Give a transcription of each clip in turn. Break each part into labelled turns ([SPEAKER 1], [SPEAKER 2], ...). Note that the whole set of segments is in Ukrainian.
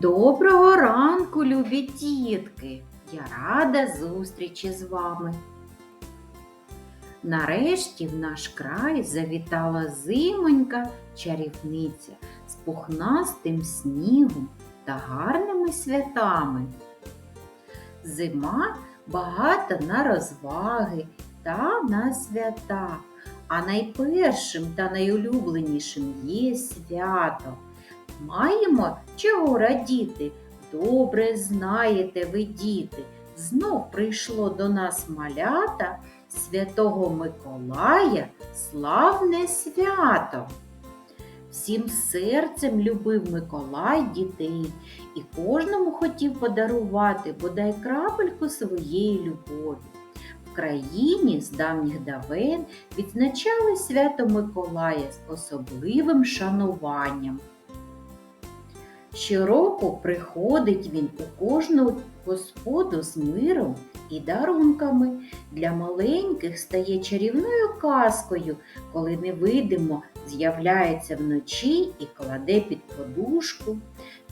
[SPEAKER 1] Доброго ранку, любі дітки! Я рада зустрічі з вами. Нарешті в наш край завітала зимонька чарівниця з пухнастим снігом та гарними святами. Зима багата на розваги та на свята, а найпершим та найулюбленішим є свято. Маємо чого радіти, добре знаєте ви, діти. Знов прийшло до нас малята Святого Миколая славне свято. Всім серцем любив Миколай дітей і кожному хотів подарувати бодай крапельку своєї любові. В країні з давніх давен відзначали свято Миколая з особливим шануванням. Щороку приходить він у кожну господу з миром і дарунками. Для маленьких стає чарівною казкою, коли невидимо з'являється вночі і кладе під подушку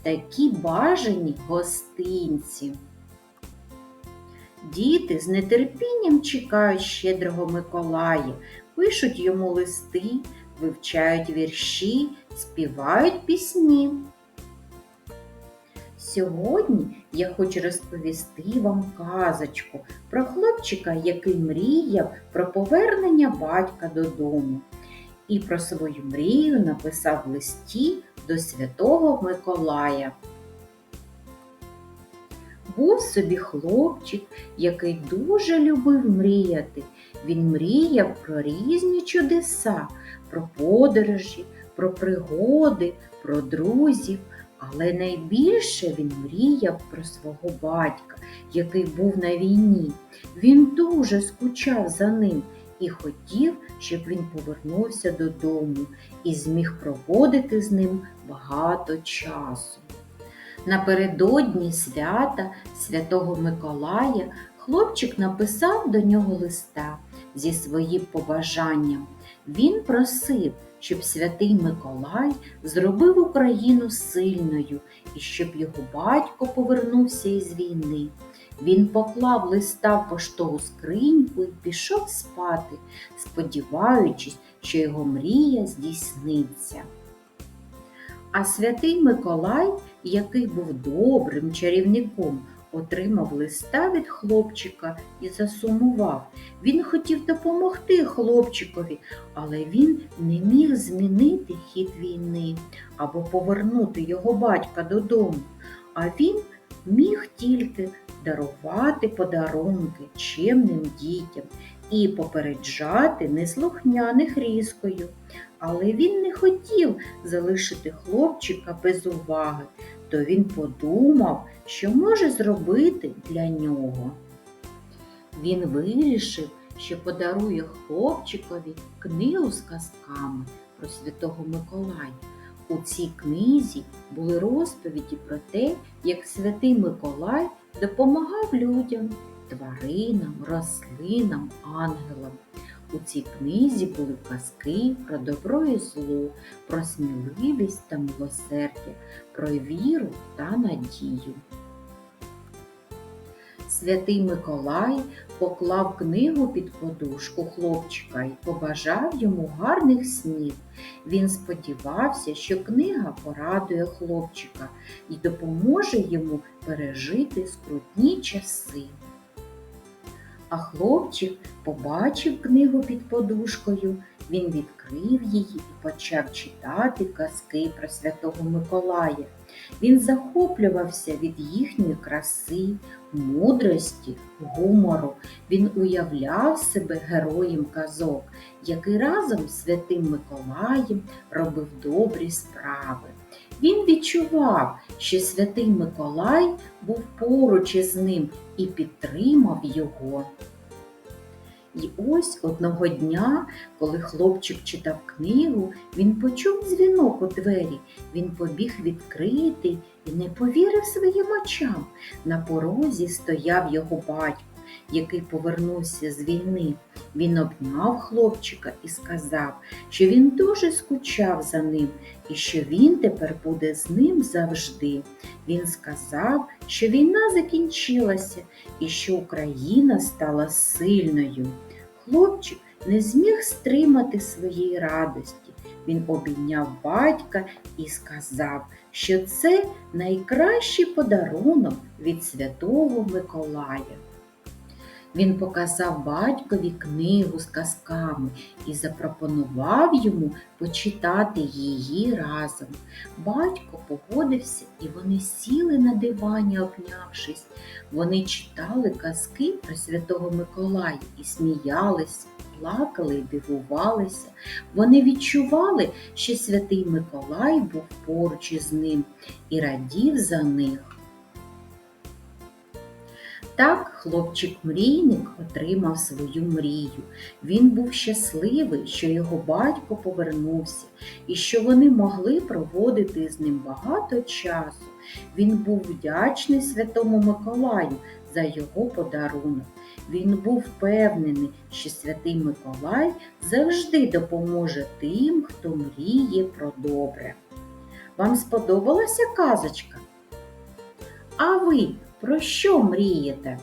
[SPEAKER 1] такі бажані гостинці. Діти з нетерпінням чекають щедрого Миколая, пишуть йому листи, вивчають вірші, співають пісні. Сьогодні я хочу розповісти вам казочку про хлопчика, який мріяв про повернення батька додому, і про свою мрію написав в листі до святого Миколая. Був собі хлопчик, який дуже любив мріяти. Він мріяв про різні чудеса, про подорожі, про пригоди, про друзів. Але найбільше він мріяв про свого батька, який був на війні. Він дуже скучав за ним і хотів, щоб він повернувся додому і зміг проводити з ним багато часу. Напередодні свята Святого Миколая хлопчик написав до нього листа зі своїм побажанням. Він просив, щоб святий Миколай зробив Україну сильною і щоб його батько повернувся із війни. Він поклав листа в поштову скриньку і пішов спати, сподіваючись, що його мрія здійсниться. А святий Миколай, який був добрим чарівником, отримав листа від хлопчика і засумував. Він хотів допомогти хлопчикові, але він не міг змінити хід війни або повернути його батька додому. А він міг тільки дарувати подарунки чимним дітям і попереджати неслухняних різкою. Але він не хотів залишити хлопчика без уваги, то він подумав, що може зробити для нього. Він вирішив, що подарує хлопчикові книгу з казками про Святого Миколая. У цій книзі були розповіді про те, як святий Миколай допомагав людям, тваринам, рослинам, ангелам. У цій книзі були казки про добро і зло, про сміливість та милосердя, про віру та надію. Святий Миколай поклав книгу під подушку хлопчика і побажав йому гарних снів. Він сподівався, що книга порадує хлопчика і допоможе йому пережити скрутні часи. А хлопчик побачив книгу під подушкою, він відкрив її і почав читати казки про Святого Миколая. Він захоплювався від їхньої краси, мудрості, гумору. Він уявляв себе героєм казок, який разом з Святим Миколаєм робив добрі справи. Він відчував, що святий Миколай був поруч із ним і підтримав його. І ось одного дня, коли хлопчик читав книгу, він почув дзвінок у двері. Він побіг відкрити і не повірив своїм очам. На порозі стояв його батько. Який повернувся з війни. Він обняв хлопчика і сказав, що він дуже скучав за ним і що він тепер буде з ним завжди. Він сказав, що війна закінчилася і що Україна стала сильною. Хлопчик не зміг стримати своєї радості. Він обійняв батька і сказав, що це найкращий подарунок від Святого Миколая. Він показав батькові книгу з казками і запропонував йому почитати її разом. Батько погодився, і вони сіли на дивані, обнявшись. Вони читали казки про Святого Миколая і сміялися, плакали і дивувалися. Вони відчували, що святий Миколай був поруч із ним і радів за них. Так хлопчик-мрійник отримав свою мрію. Він був щасливий, що його батько повернувся і що вони могли проводити з ним багато часу. Він був вдячний Святому Миколаю за його подарунок. Він був впевнений, що Святий Миколай завжди допоможе тим, хто мріє про добре. Вам сподобалася казочка? А ви про що мрієте?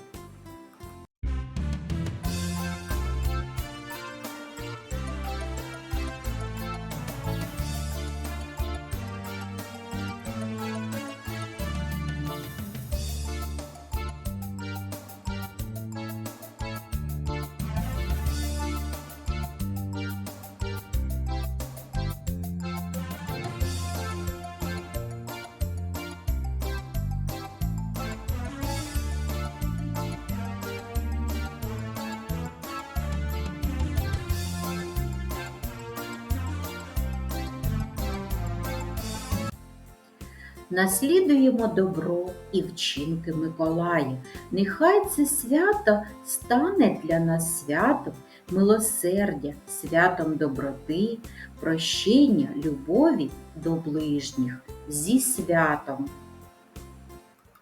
[SPEAKER 1] Наслідуємо добро і вчинки Миколая. Нехай це свято стане для нас святом милосердя, святом доброти, прощення, любові до ближніх зі святом.